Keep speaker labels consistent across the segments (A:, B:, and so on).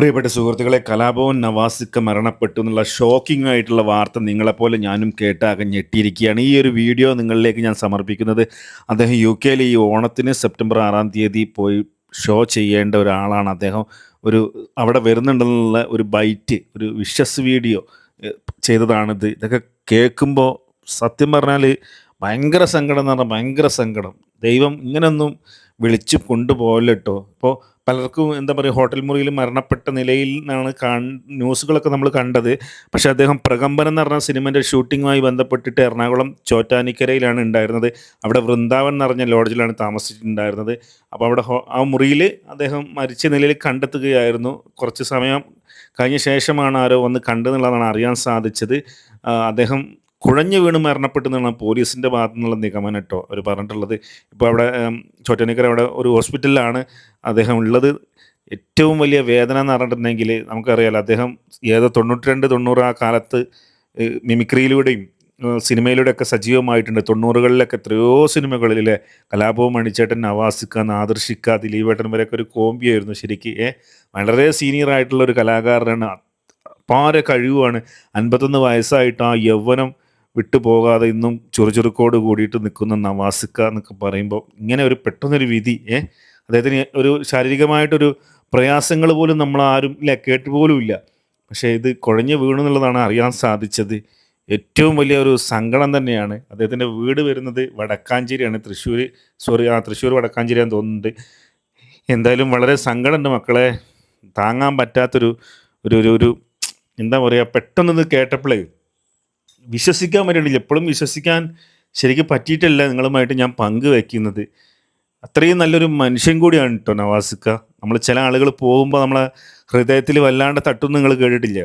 A: പ്രിയപ്പെട്ട സുഹൃത്തുക്കളെ കലാഭവൻ നവാസിക്ക് മരണപ്പെട്ടു എന്നുള്ള ഷോക്കിംഗ് ആയിട്ടുള്ള വാർത്ത നിങ്ങളെപ്പോലെ ഞാനും കേട്ടാകെ ഞെട്ടിയിരിക്കുകയാണ്. ഈ ഒരു വീഡിയോ നിങ്ങളിലേക്ക് ഞാൻ സമർപ്പിക്കുന്നത് അദ്ദേഹം യു കെയിൽ ഈ ഓണത്തിന് സെപ്റ്റംബർ ആറാം തീയതി പോയി ഷോ ചെയ്യേണ്ട ഒരാളാണ്. അദ്ദേഹം ഒരു അവിടെ വരുന്നുണ്ടെന്നുള്ള ഒരു ബൈറ്റ് ഒരു വിഷസ് വീഡിയോ ചെയ്തതാണിത്. ഇതൊക്കെ കേൾക്കുമ്പോൾ സത്യം പറഞ്ഞാൽ ഭയങ്കര സങ്കടം എന്ന് പറഞ്ഞാൽ ഭയങ്കര സങ്കടം. ദൈവം ഇങ്ങനെയൊന്നും വിളിച്ചു കൊണ്ടുപോകല്ലോ ഇപ്പോൾ പലർക്കും എന്താ പറയുക ഹോട്ടൽ മുറിയിൽ മരണപ്പെട്ട നിലയിൽ നിന്നാണ് ന്യൂസുകളൊക്കെ നമ്മൾ കണ്ടത്. പക്ഷേ അദ്ദേഹം പ്രകമ്പനം എന്ന് പറഞ്ഞ സിനിമന്റെ ഷൂട്ടിങ്ങുമായി ബന്ധപ്പെട്ടിട്ട് എറണാകുളം ചോറ്റാനിക്കരയിലാണ് ഉണ്ടായിരുന്നത്. അവിടെ വൃന്ദാവൻ എന്ന് പറഞ്ഞ ലോഡ്ജിലാണ് താമസിച്ചിട്ടുണ്ടായിരുന്നത്. അപ്പോൾ അവിടെ ആ മുറിയിൽ അദ്ദേഹം മരിച്ച നിലയിൽ കണ്ടെത്തുകയായിരുന്നു. കുറച്ച് സമയം കഴിഞ്ഞ ശേഷമാണ് ആരോ വന്ന് കണ്ടെന്നുള്ളതാണ് അറിയാൻ സാധിച്ചത്. അദ്ദേഹം കുഴഞ്ഞു വീണ് മരണപ്പെട്ടു എന്നാണ് പോലീസിന്റെ ഭാഗത്തു നിന്നുള്ള നിഗമനം കേട്ടോ അവർ പറഞ്ഞിട്ടുള്ളത്. ഇപ്പോൾ അവിടെ ചോറ്റാനിക്കര അവിടെ ഒരു ഹോസ്പിറ്റലിലാണ് അദ്ദേഹം ഉള്ളത്. ഏറ്റവും വലിയ വേദന എന്ന് പറഞ്ഞിട്ടുണ്ടെങ്കിൽ നമുക്കറിയാലോ അദ്ദേഹം ഏതോ തൊണ്ണൂറ്റി രണ്ട് തൊണ്ണൂറ് ആ കാലത്ത് മിമിക്രിയിലൂടെയും സിനിമയിലൂടെയൊക്കെ സജീവമായിട്ടുണ്ട്. തൊണ്ണൂറുകളിലൊക്കെ എത്രയോ സിനിമകളിലെ കലാപവും മണിച്ചേട്ടൻ നവാസിക്ക നാദർഷിക്ക ദിലീപേട്ടൻ വരെയൊക്കെ ഒരു കോമ്പിയായിരുന്നു ശരിക്ക്. ഏ വളരെ സീനിയർ ആയിട്ടുള്ള ഒരു കലാകാരനാണ്. അപാര കഴിവാണ്. അൻപത്തൊന്ന് വയസ്സായിട്ട് ആ യൗവനം വിട്ടു പോകാതെ ഇന്നും ചുറുചുറുക്കോട് കൂടിയിട്ട് നിൽക്കുന്ന നവാസിക്ക എന്നൊക്കെ പറയുമ്പോൾ ഇങ്ങനെ ഒരു പെട്ടെന്നൊരു വിധി ഏ? അദ്ദേഹത്തിന് ഒരു ശാരീരികമായിട്ടൊരു പ്രയാസങ്ങൾ പോലും നമ്മൾ ആരും ഇല്ല കേട്ട് പോലും ഇല്ല. പക്ഷേ ഇത് കുഴഞ്ഞു വീണു എന്നുള്ളതാണ് അറിയാൻ സാധിച്ചത്. ഏറ്റവും വലിയ ഒരു സങ്കടം തന്നെയാണ്. അദ്ദേഹത്തിന്റെ വീട് വരുന്നത് വടക്കാഞ്ചേരിയാണ്. തൃശ്ശൂർ സോറി ആ തൃശ്ശൂർ വടക്കാഞ്ചേരിയാന്ന് തോന്നുന്നുണ്ട്. എന്തായാലും വളരെ സങ്കടമുണ്ട് മക്കളെ. താങ്ങാൻ പറ്റാത്തൊരു ഒരു ഒരു എന്താ പറയുക പെട്ടെന്ന് കേട്ടപ്പോഴേ വിശ്വസിക്കാൻ പറ്റുന്നില്ല എപ്പോഴും വിശ്വസിക്കാൻ ശരിക്കും പറ്റിയിട്ടല്ല നിങ്ങളുമായിട്ട് ഞാൻ പങ്കുവെക്കുന്നത് അത്രയും നല്ലൊരു മനുഷ്യൻ കൂടിയാണ് കേട്ടോ നവാസിക്ക. നമ്മൾ ചില ആളുകൾ പോകുമ്പോൾ നമ്മളെ ഹൃദയത്തിൽ വല്ലാണ്ട് തട്ടും നിങ്ങൾ കേട്ടിട്ടില്ല?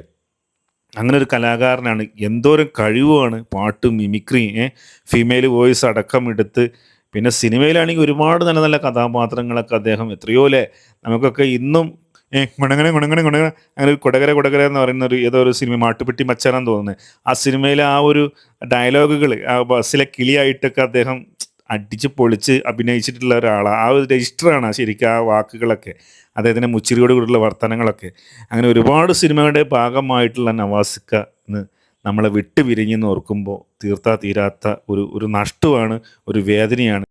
A: അങ്ങനെ ഒരു കലാകാരനാണ് എന്തോരം കഴിവുമാണ് പാട്ടും മിമിക്രി ഫീമെയിൽ വോയിസ് അടക്കം എടുത്ത്. പിന്നെ സിനിമയിലാണെങ്കിൽ ഒരുപാട് നല്ല നല്ല കഥാപാത്രങ്ങളൊക്കെ അദ്ദേഹം എത്രയോ അല്ലേ? നമുക്കൊക്കെ ഇന്നും ഗുണങ്ങനെ ഗുണങ്ങനെ ഗുണങ്ങനെ അങ്ങനെ കൊടകര കൊടകര എന്ന് പറയുന്ന ഒരു ഏതോ ഒരു സിനിമ മാട്ടുപെട്ടി മച്ചാനാന്ന് തോന്നുന്നത് ആ സിനിമയിലെ ആ ഒരു ഡയലോഗുകൾ ആ ബസ്സിലെ കിളിയായിട്ടൊക്കെ അദ്ദേഹം അടിച്ച് പൊളിച്ച് അഭിനയിച്ചിട്ടുള്ള ഒരാളാണ് ആ ഒരു രജിസ്റ്ററാണ് ശരിക്കും ആ വാക്കുകളൊക്കെ. അദ്ദേഹത്തിന്റെ മുച്ചിരിയോട് വർത്തനങ്ങളൊക്കെ അങ്ങനെ ഒരുപാട് സിനിമയുടെ ഭാഗമായിട്ടുള്ള നവാസിക്ക എന്ന് നമ്മളെ വിട്ടുപിരിഞ്ഞെന്ന് ഓർക്കുമ്പോൾ തീർത്താ തീരാത്ത ഒരു ഒരു നഷ്ടമാണ് ഒരു വേദനയാണ്.